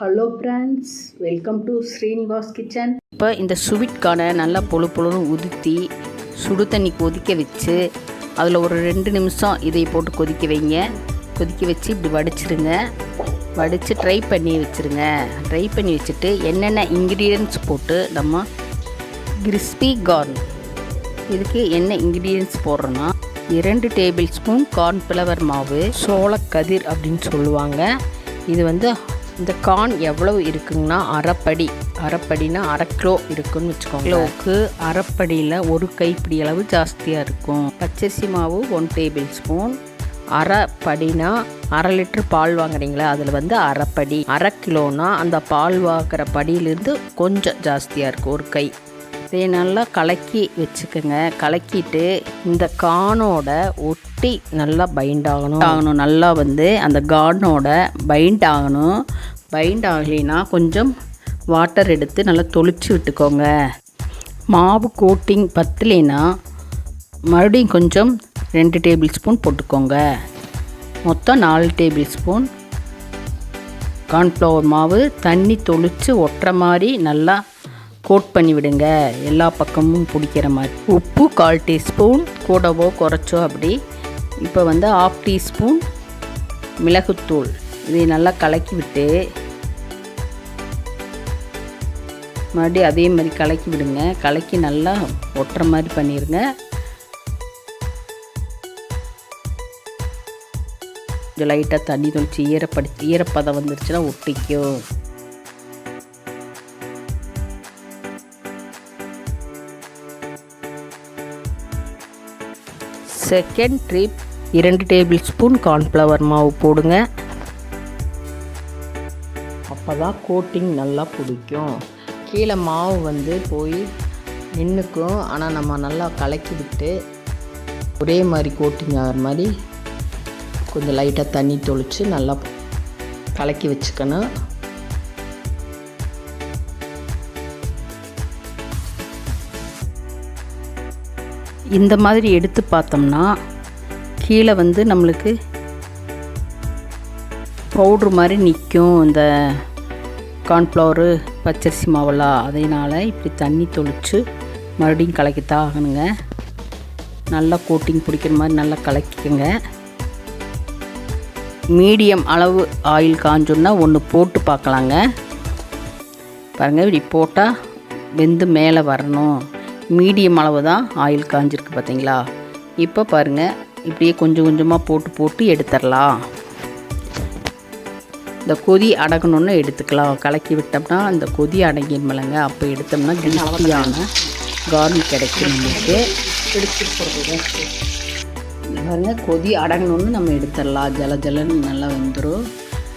Hello friends welcome to Srinivas kitchen இப்போ இந்த ஸ்வீட்கானை நல்லா பொழு பொழுன்னு உதுத்தி சுடு தண்ணி கொதிக்க வச்சு அதில் ஒரு ரெண்டு நிமிஷம் இதை போட்டு கொதிக்க வைங்க. கொதிக்க வச்சு இப்படி வடிச்சிருங்க. வடித்து ட்ரை பண்ணி வச்சுருங்க. ட்ரை பண்ணி வச்சுட்டு என்னென்ன இன்க்ரீடியன்ஸ் போட்டு நம்ம கிறிஸ்பி கார்ன் இதுக்கு என்ன இன்க்ரீடியன்ஸ் போடுறோன்னா இரண்டு டேபிள் ஸ்பூன் கார்ன்ஃப்ளவர் மாவு சோளக்கதிர் அப்படின்னு சொல்லுவாங்க. இது வந்து இந்த கார்ன் எவ்வளவு இருக்குங்கன்னா அரைப்படி. அரைப்படினா அரை கிலோ இருக்குன்னு வச்சுக்கோங்க. கிலோவுக்கு அரைப்படியில் ஒரு கைப்பிடி அளவு ஜாஸ்தியாக இருக்கும். பச்சரிசி மாவு ஒன் டேபிள் ஸ்பூன் அரை படினா அரை லிட்டர் பால் வாங்குறீங்களா? அதில் வந்து அரைப்படி. அரை கிலோனா அந்த பால் வாங்குற படியிலேருந்து கொஞ்சம் ஜாஸ்தியாக இருக்கும் ஒரு கை. இதை நல்லா கலக்கி வச்சுக்கோங்க. கலக்கிட்டு இந்த கானோட ஒட்டி நல்லா பைண்ட் ஆகணும். ஆகணும். நல்லா வந்து அந்த கார்னோட பைண்ட் ஆகணும். பைண்ட் ஆகலைன்னா கொஞ்சம் வாட்டர் எடுத்து நல்லா தொளிச்சு விட்டுக்கோங்க. மாவு கோட்டிங் பத்தலைன்னா மறுபடியும் கொஞ்சம் ரெண்டு டேபிள் ஸ்பூன் போட்டுக்கோங்க. மொத்தம் நாலு டேபிள் ஸ்பூன் கார்ன்ஃப்ளவர் மாவு தண்ணி தொளிச்சு ஒட்டுற மாதிரி நல்லா கோட் பண்ணி விடுங்க. எல்லா பக்கமும் பிடிக்கிற மாதிரி. உப்பு கால் டீஸ்பூன் கூடவோ குறைச்சோ அப்படி. இப்போ வந்து ஆஃப் டீஸ்பூன் மிளகுத்தூள். இதை நல்லா கலக்கி விட்டு மறுபடியும் அதே மாதிரி கலக்கி விடுங்க. கலக்கி நல்லா ஒட்டுற மாதிரி பண்ணிடுங்க கொஞ்சம் லைட்டாக தண்ணி தொளிச்சு ஈரப்படி ஈரப்பதம் வந்துருச்சுன்னா ஒட்டிக்கும். செகண்ட் ட்ரிப் இரண்டு டேபிள் ஸ்பூன் கார்ன்ஃப்ளவர் மாவு போடுங்க. அப்போ தான் கோட்டிங் நல்லா பிடிக்கும். கீழே மாவு வந்து போய் நின்றுக்கும் ஆனால் நம்ம நல்லா கலக்கி விட்டு ஒரே மாதிரி கோட்டிங் ஆகிற மாதிரி கொஞ்சம் லைட்டாக தண்ணி தொளித்து நல்லா கலக்கி வச்சுக்கணும். இந்த மாதிரி எடுத்து பார்த்தோம்னா கீழே வந்து நம்மளுக்கு பவுட்ரு மாதிரி நிற்கும். இந்த கார்ன்ஃப்ளவரு பச்சரிசி மாவெல்லாம் அதனால் இப்படி தண்ணி தொளித்து மறுபடியும் கலக்கித்தான் ஆகணுங்க. நல்லா கோட்டிங் பிடிக்கிற மாதிரி நல்லா கலக்கிக்கோங்க. மீடியம் அளவு ஆயில் காஞ்சோன்னா ஒன்று போட்டு பார்க்கலாங்க. பாருங்கள் இப்படி போட்டால் வெந்து மேலே வரணும். மீடியம் அளவு தான் ஆயில் காஞ்சிருக்கு பார்த்தீங்களா? இப்போ பாருங்கள் இப்படியே கொஞ்சம் கொஞ்சமாக போட்டு போட்டு எடுத்துடலாம். இந்த கொதி அடங்கணுன்னு எடுத்துக்கலாம். கலக்கி விட்டோம்னா அந்த கொதி அடங்கிடுமில்லங்க அப்போ எடுத்தோம்னா கிறிஸ்பியான கார்லிக் கிடைக்கும் நம்மளுக்கு. பாருங்க கொதி அடங்கணுன்னு நம்ம எடுத்துடலாம். ஜல ஜலன்னு நல்லா வந்துடும்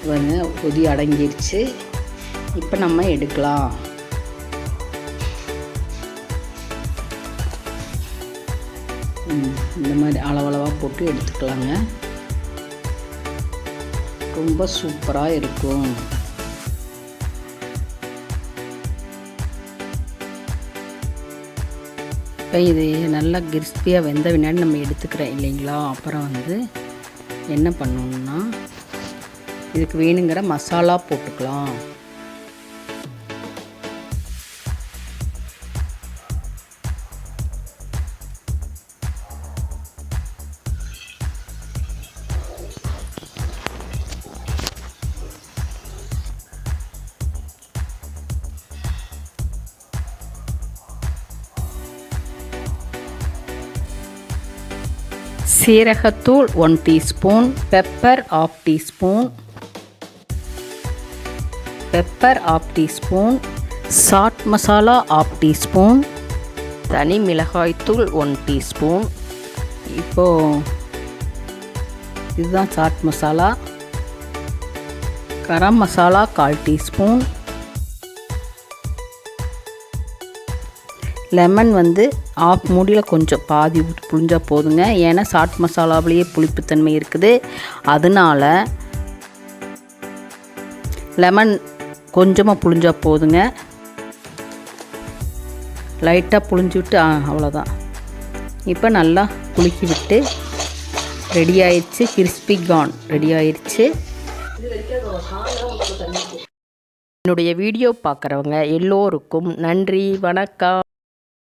பாருங்க கொதி அடங்கிருச்சு. இப்போ நம்ம எடுக்கலாம். இந்த மாதிரி அளவளவாக போட்டு எடுத்துக்கலாங்க. ரொம்ப சூப்பராக இருக்கும். இப்போ இது நல்லா கிறிஸ்பியாக வெந்த வினாடி நம்ம எடுத்துக்கிறோம் இல்லைங்களா? அப்புறம் வந்து என்ன பண்ணணும்னா இதுக்கு வேணுங்கிற மசாலா போட்டுக்கலாம். சீரகத்தூள் one teaspoon pepper half teaspoon pepper half teaspoon chaat masala half teaspoon தனி மிளகாய்த்தூள் ஒன் டீஸ்பூன் இப்போது இதுதான் சாட் மசாலா கரம் மசாலா கால் டீஸ்பூன் லெமன் வந்து ஆஃப் மூடியில் கொஞ்சம் பாதி புழிஞ்சால் போதுங்க. ஏன்னா சாட் மசாலாவிலேயே புளிப்புத்தன்மை இருக்குது. அதனால் லெமன் கொஞ்சமாக புழிஞ்சால் போதுங்க. லைட்டாக புழிஞ்சு விட்டு ஆ அவ்வளோதான் இப்போ நல்லா குலுக்கி விட்டு ரெடி ஆயிடுச்சு கிறிஸ்பி கான் ரெடி ஆயிடுச்சு என்னுடைய வீடியோ பார்க்குறவங்க எல்லோருக்கும் நன்றி வணக்கம்.